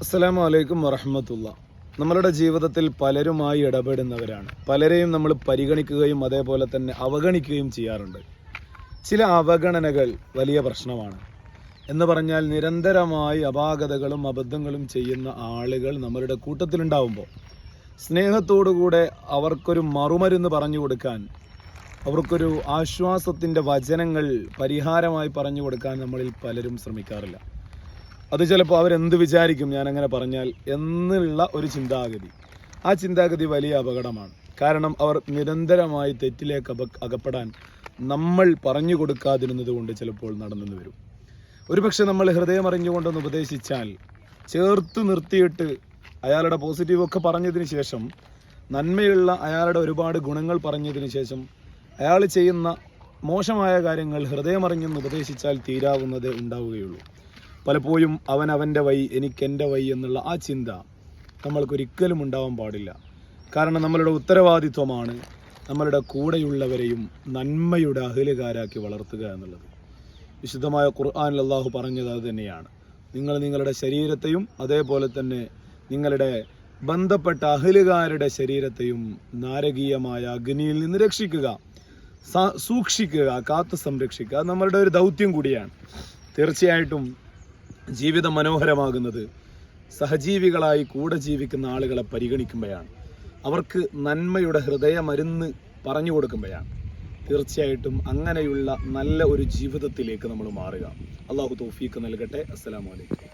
അസ്സലാമു അലൈക്കും വറഹമത്തുള്ള. നമ്മളുടെ ജീവിതത്തിൽ പലരുമായി ഇടപെടുന്നവരാണ്. പലരെയും നമ്മൾ പരിഗണിക്കുകയും അതേപോലെ തന്നെ അവഗണിക്കുകയും ചെയ്യാറുണ്ട്. ചില അവഗണനകൾ വലിയ പ്രശ്നമാണ്. എന്ന് പറഞ്ഞാൽ നിരന്തരമായി അപാകതകളും അബദ്ധങ്ങളും ചെയ്യുന്ന ആളുകൾ നമ്മളുടെ കൂട്ടത്തിലുണ്ടാവുമ്പോൾ സ്നേഹത്തോടുകൂടെ അവർക്കൊരു മറുമരുന്ന് പറഞ്ഞു കൊടുക്കാൻ അവർക്കൊരു ആശ്വാസത്തിന്റെ വചനങ്ങൾ പരിഹാരമായി പറഞ്ഞു കൊടുക്കാൻ നമ്മളിൽ പലരും ശ്രമിക്കാറില്ല. അത് ചിലപ്പോൾ അവരെന്ത് വിചാരിക്കും ഞാൻ അങ്ങനെ പറഞ്ഞാൽ എന്നുള്ള ഒരു ചിന്താഗതി. ആ ചിന്താഗതി വലിയ അപകടമാണ്. കാരണം അവർ നിരന്തരമായി തെറ്റിലേക്ക് അകപ്പെടാൻ നമ്മൾ പറഞ്ഞു കൊടുക്കാതിരുന്നത് കൊണ്ട് ചിലപ്പോൾ നടന്നു വരും. ഒരുപക്ഷെ നമ്മൾ ഹൃദയം അറിഞ്ഞുകൊണ്ടൊന്ന് ഉപദേശിച്ചാൽ ചേർത്ത് നിർത്തിയിട്ട് അയാളുടെ പോസിറ്റീവ് ഒക്കെ പറഞ്ഞതിന് ശേഷം നന്മയുള്ള അയാളുടെ ഒരുപാട് ഗുണങ്ങൾ പറഞ്ഞതിന് ശേഷം അയാൾ ചെയ്യുന്ന മോശമായ കാര്യങ്ങൾ ഹൃദയമറിഞ്ഞെന്ന് ഉപദേശിച്ചാൽ തീരാവുന്നതേ ഉണ്ടാവുകയുള്ളൂ. പലപ്പോഴും അവൻ അവന്റെ വഴി എനിക്ക് എന്റെ വഴി എന്നുള്ള ആ ചിന്ത നമ്മൾക്കൊരിക്കലും ഉണ്ടാവാൻ പാടില്ല. കാരണം നമ്മളുടെ ഉത്തരവാദിത്വമാണ് നമ്മളുടെ കൂടെയുള്ളവരെയും നന്മയുടെ അഹിലുകാരാക്കി വളർത്തുക എന്നുള്ളത്. വിശുദ്ധമായ ഖുർആാനിൽ അള്ളാഹു പറഞ്ഞത് അത് തന്നെയാണ്. നിങ്ങൾ നിങ്ങളുടെ ശരീരത്തെയും അതേപോലെ തന്നെ നിങ്ങളുടെ ബന്ധപ്പെട്ട അഖിലുകാരുടെ ശരീരത്തെയും നാരകീയമായ അഗ്നിയിൽ നിന്ന് രക്ഷിക്കുക സൂക്ഷിക്കുക കാത്തു സംരക്ഷിക്കുക. നമ്മളുടെ ഒരു ദൗത്യം കൂടിയാണ്. തീർച്ചയായിട്ടും ജീവിതം മനോഹരമാകുന്നത് സഹജീവികളായി കൂടെ ജീവിക്കുന്ന ആളുകളെ പരിഗണിക്കുമ്പോഴാണ്. അവർക്ക് നന്മയുടെ ഹൃദയമരുന്ന് പറഞ്ഞു കൊടുക്കുമ്പോഴാണ്. തീർച്ചയായിട്ടും അങ്ങനെയുള്ള നല്ല ഒരു ജീവിതത്തിലേക്ക് നമ്മൾ മാറുക. അള്ളാഹു തോഫീക്ക് നൽകട്ടെ. അസ്സലാമു അലൈക്കും.